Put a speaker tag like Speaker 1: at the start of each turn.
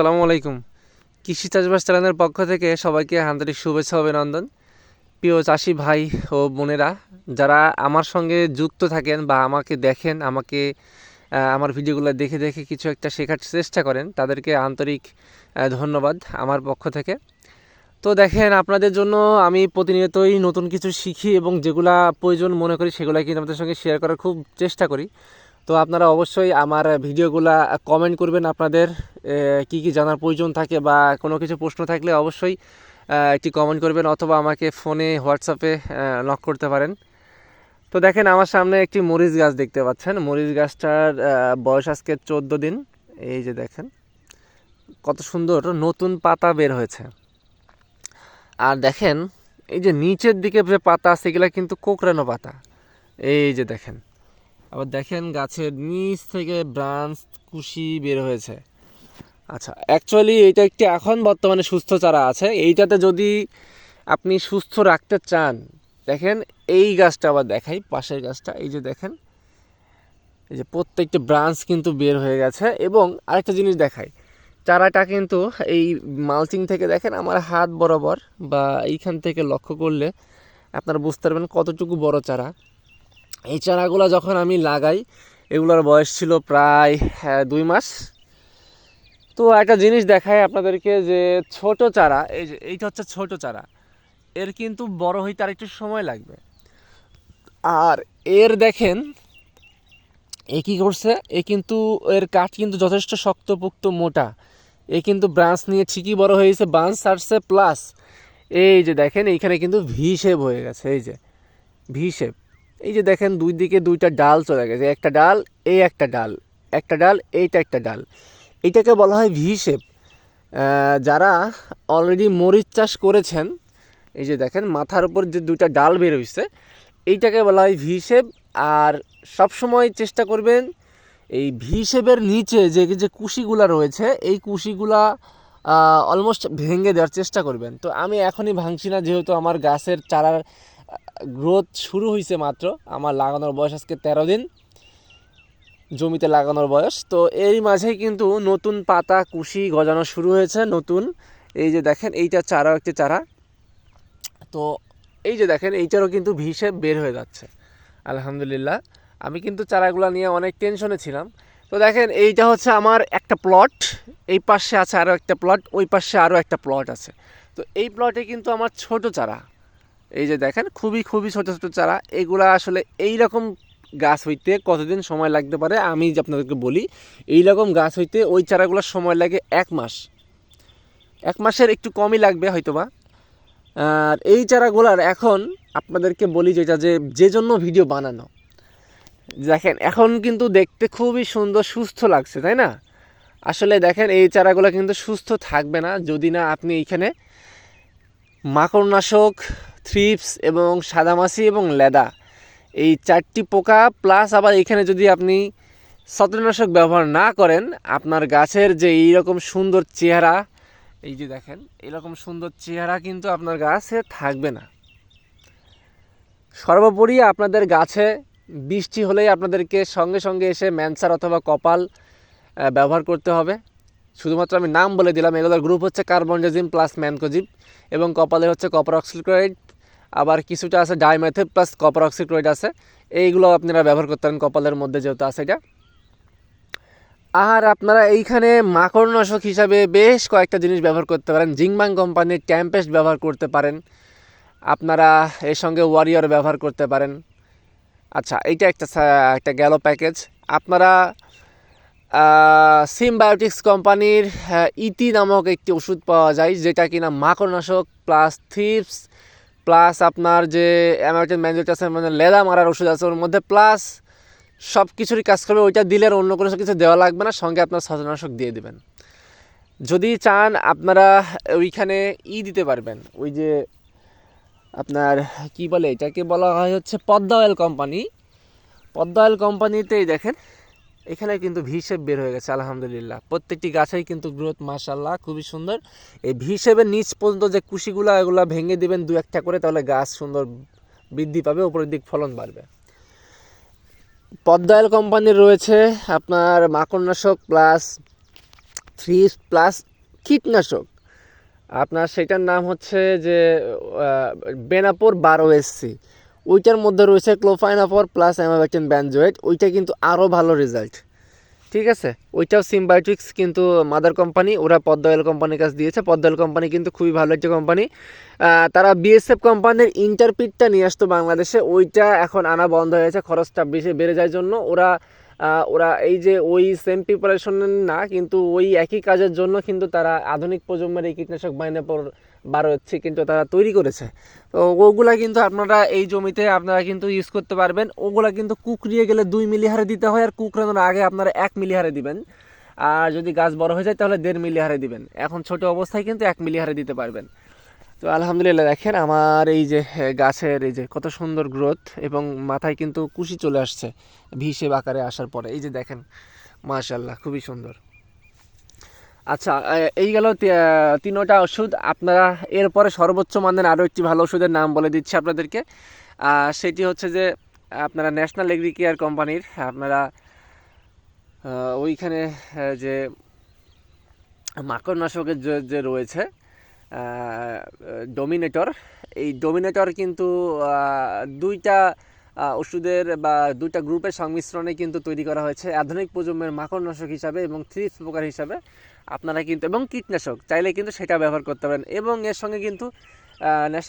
Speaker 1: আসসালামু আলাইকুম। কৃষি চাষবাস চ্যানেলের পক্ষ থেকে সবাইকে আন্তরিক শুভেচ্ছা অভিনন্দন। প্রিয় চাষি ভাই ও বোনেরা, যারা আমার সঙ্গে যুক্ত থাকেন বা আমাকে দেখেন, আমাকে আমার ভিডিওগুলো দেখে দেখে কিছু একটা শেখার চেষ্টা করেন, তাদেরকে আন্তরিক ধন্যবাদ আমার পক্ষ থেকে। তো দেখেন, আপনাদের জন্য আমি প্রতিনিয়তই নতুন কিছু শিখি এবং যেগুলা প্রয়োজন মনে করি সেগুলো কিন্তু আপনাদের সঙ্গে শেয়ার করার খুব চেষ্টা করি। তো আপনারা অবশ্যই আমার ভিডিওগুলা কমেন্ট করবেন আপনাদের কি কি জানার প্রয়োজন থাকে বা কোনো কিছু প্রশ্ন থাকলে অবশ্যই একটি কমেন্ট করবেন অথবা আমাকে ফোনে হোয়াটসঅ্যাপে নক করতে পারেন। তো দেখেন আমার সামনে একটি মরিচ গাছ দেখতে পাচ্ছেন। মরিচ গাছটার বয়স আজকে চোদ্দ দিন। এই যে দেখেন, কত সুন্দর নতুন পাতা বের হয়েছে। আর দেখেন, এই যে নিচের দিকে যে পাতা আছে, এগুলো কিন্তু কোকড়ানো পাতা। এই যে দেখেন আবার দেখেন গাছের নিচ থেকে ব্রাঞ্চ কুশি বের হয়েছে। আচ্ছা অ্যাকচুয়ালি এটা একটি এখন বর্তমানে সুস্থ চারা আছে। এইটাতে যদি আপনি সুস্থ রাখতে চান, দেখেন এই গাছটা আবার দেখাই, পাশের গাছটা, এই যে দেখেন, এই যে প্রত্যেকটা ব্রাঞ্চ কিন্তু বের হয়ে গেছে। এবং আরেকটা জিনিস দেখাই, চারাটা কিন্তু এই মালচিং থেকে দেখেন আমার হাত বরাবর বা এইখান থেকে লক্ষ্য করলে আপনারা বুঝতে পারবেন কতটুকু বড় চারা। এই চারাগুলো যখন আমি লাগাই এগুলোর বয়স ছিল প্রায় হ্যাঁ, দুই মাস। তো একটা জিনিস দেখায় আপনাদেরকে যে ছোট চারা এই যে এইটা হচ্ছে ছোট চারা এর কিন্তু বড় হইতে আর একটু সময় লাগবে। আর এর দেখেন এ কী করছে? এ কিন্তু এর কাঠ কিন্তু যথেষ্ট শক্তপোক্ত মোটা। এ কিন্তু ব্রাঞ্চ নিয়ে ঠিকই বড় হয়েছে ব্রাঞ্চ ছাড়ছে প্লাস এই যে দেখেন এইখানে কিন্তু ভি শেপ হয়ে গেছে এই যে ভি শেপ এই যে দেখেন দুই দিকে দুইটা ডাল চলে গেছে, একটা ডাল, এই একটা ডাল একটা ডাল, এইটা একটা ডাল। এইটাকে বলা হয় ভি শেপ। যারা অলরেডি মরিচ চাষ করেছেন, এই যে দেখেন মাথার উপর যে দুইটা ডাল বের হয়েছে এইটাকে বলা হয় ভি শেপ। আর সবসময় চেষ্টা করবেন এই ভি শেপের নিচে যে যে কুশিগুলা রয়েছে, এই কুশিগুলা অলমোস্ট ভেঙে দেওয়ার চেষ্টা করবেন। তো আমি এখনই ভাঙছি না, যেহেতু আমার গাছের চারার গ্রোথ শুরু হয়েছে মাত্র। আমার লাগানোর বয়স আজকে তেরো দিন। জমিতে লাগানোর বয়স। তো এর মাঝেই কিন্তু নতুন পাতা, কুশি গজানো শুরু হয়েছে নতুন। এই যে দেখেন, এইটা চারাও একটি চারা। তো এই যে দেখেন, এইটারও কিন্তু ভিসে বের হয়ে যাচ্ছে। আলহামদুলিল্লাহ। আমি কিন্তু চারাগুলো নিয়ে অনেক টেনশনে ছিলাম। তো দেখেন, এইটা হচ্ছে আমার একটা প্লট এই পাশে আছে আরও একটা প্লট ওই পাশে আরও একটা প্লট আছে। তো এই প্লটে কিন্তু আমার ছোট চারা। এই যে দেখেন, খুবই খুবই ছোট ছোট চারা। এগুলা আসলে এই রকম গাছ হইতে কতদিন সময় লাগতে পারে? আমি যে আপনাদেরকে বলি এই রকম গাছ হইতে ওই চারাগুলোর সময় লাগে এক মাস। এক মাসের একটু কমই লাগবে হয়তোবা। আর এই চারাগুলার এখন আপনাদেরকে বলি যেটা যে যে জন্য ভিডিও বানানো। দেখেন, এখন কিন্তু দেখতে খুবই সুন্দর, সুস্থ লাগছে, তাই না? আসলে দেখেন, এই চারাগুলো কিন্তু সুস্থ থাকবে না। যদি না আপনি এইখানে মাকড়নাশক থ্রিপস এবং সাদামাছি এবং লেদা। এই চারটি পোকা প্লাস আবার এখানে যদি আপনি ছত্রনাশক ব্যবহার না করেন, আপনার গাছের যে এইরকম সুন্দর চেহারা, এই যে দেখেন, এরকম সুন্দর চেহারা কিন্তু আপনার গাছে থাকবে না। সর্বোপরি আপনাদের গাছে বৃষ্টি হলেই আপনাদেরকে সঙ্গে সঙ্গে এসে ম্যানসার অথবা কপাল ব্যবহার করতে হবে। শুধুমাত্র আমি নাম বলে দিলাম, এগুলোর গ্রুপ হচ্ছে কার্বনডাজিম প্লাস ম্যানকোজিব এবং কপালে হচ্ছে কপার অক্সিক্লোরাইড আবার কিছুটা আছে ডাইমেথেব প্লাস কপার অক্সিক্লোরাইড আছে। এইগুলো আপনারা ব্যবহার করতে পারেন কপালের মধ্যে যেহেতু আছে এটা। আর আপনারা এইখানে মাকড়নাশক হিসাবে বেশ কয়েকটা জিনিস ব্যবহার করতে পারেন। জিংবাং কোম্পানির ট্যাম্পেস্ট ব্যবহার করতে পারেন। আপনারা এর সঙ্গে ওয়ারিয়র ব্যবহার করতে পারেন। আচ্ছা এইটা একটা একটা গেল প্যাকেজ। আপনারা সিমবায়োটিক্স কোম্পানির ইতি নামক একটি ওষুধ পাওয়া যায়, যেটা কিনা মাকড়নাশক প্লাস থিপস প্লাস আপনার যে অ্যামার্টেন ম্যানজেট আছে মানে লেদা মারার ওষুধ আছে, ওর মধ্যে প্লাস সব কিছুরই কাজ করবে, ওইটা দিলে আর অন্য কোনো কিছু দেওয়া লাগবে না, সঙ্গে আপনার ছত্রনাশক দিয়ে দেবেন। যদি চান আপনারা ওইখানে ই দিতে পারবেন, ওই যে আপনার কি বলে এটাকে বলা হয় হচ্ছে Padma oil company Padma oil কোম্পানিতেই দেখেন এখানে কিন্তু ভি শেপ বের হয়ে গেছে, আলহামদুলিল্লাহ। প্রত্যেকটি গাছেই কিন্তু গ্রোথ মাশাল্লাহ খুবই সুন্দর। এই ভি শেপের নিচ পর্যন্ত যে কুশিগুলো, এগুলো ভেঙে দিবেন দু একটা করে, তাহলে গাছ সুন্দর বৃদ্ধি পাবে, উপরের দিক ফলন বাড়বে। পদ্মা অয়েল কোম্পানির রয়েছে আপনার মাকড়নাশক প্লাস থ্রি প্লাস কীটনাশক। আপনার সেটার নাম হচ্ছে যে বেনাপোর বারো এসসি ওইটার মধ্যে রয়েছে ক্লোফাইনাফর প্লাস অ্যামাবেকটিন ব্যানজোয়েট ওইটা কিন্তু আরও ভালো রেজাল্ট ঠিক আছে? ওইটাও সিম্বায়োটিক্স কিন্তু মাদার কোম্পানি ওরা পদ্ম অয়েল কোম্পানির কাছে দিয়েছে। পদ্ম অয়েল কোম্পানি কিন্তু খুবই ভালো একটা কোম্পানি তারা বিএসএফ কোম্পানির ইন্টারপিটটা নিয়ে আসতো বাংলাদেশে। ওইটা এখন আনা বন্ধ হয়ে গেছে, খরচটা বেশি বেড়ে যায় জন্য। ওরা ওরা এই যে ওই সেম প্রিপারেশনের না, কিন্তু ওই একই কাজের জন্য কিন্তু তারা আধুনিক প্রজন্মের এই কীটনাশক বাইনে পর বার হচ্ছে কিন্তু তারা তৈরি করেছে। তো ওগুলা কিন্তু আপনারা এই জমিতে আপনারা কিন্তু ইউজ করতে পারবেন। ওগুলা কিন্তু কুকরিয়ে গেলে দুই মিলি হারে দিতে হয় আর কুকরানোর আগে আপনারা এক মিলি হারে দিবেন। আর যদি গাছ বড় হয়ে যায় তাহলে দেড় মিলি হারে দিবেন। এখন ছোট অবস্থায় কিন্তু এক মিলি হারে দিতে পারবেন। তো আলহামদুলিল্লাহ দেখেন আমার এই যে গাছের এই যে কত সুন্দর গ্রোথ এবং মাথায় কিন্তু কুশি চলে আসছে ভিসেব আকারে আসার পরে। এই যে দেখেন মাশাল্লাহ খুবই সুন্দর। আচ্ছা এই গেল তিনোটা ওষুধ। আপনারা এরপরে সর্বোচ্চ মানের আরও একটি ভালো ওষুধের নাম বলে দিচ্ছি আপনাদেরকে। সেটি হচ্ছে যে, আপনারা ন্যাশনাল এগ্রি কেয়ার কোম্পানির, আপনারা ওইখানে যে মাকড়নাশকের যে যে রয়েছে ডোমিনেটর। এই ডোমিনেটর কিন্তু দুইটা ওষুধের বা দুইটা গ্রুপের সংমিশ্রণে কিন্তু তৈরি করা হয়েছে। আধুনিক প্রজন্মের মাকড়নাশক হিসাবে এবং থ্রিপস পোকার হিসাবে। আপনারা কিন্তু এবং কীটনাশক চাইলে কিন্তু সেটা ব্যবহার করতে পারেন। এবং এর সঙ্গে কিন্তু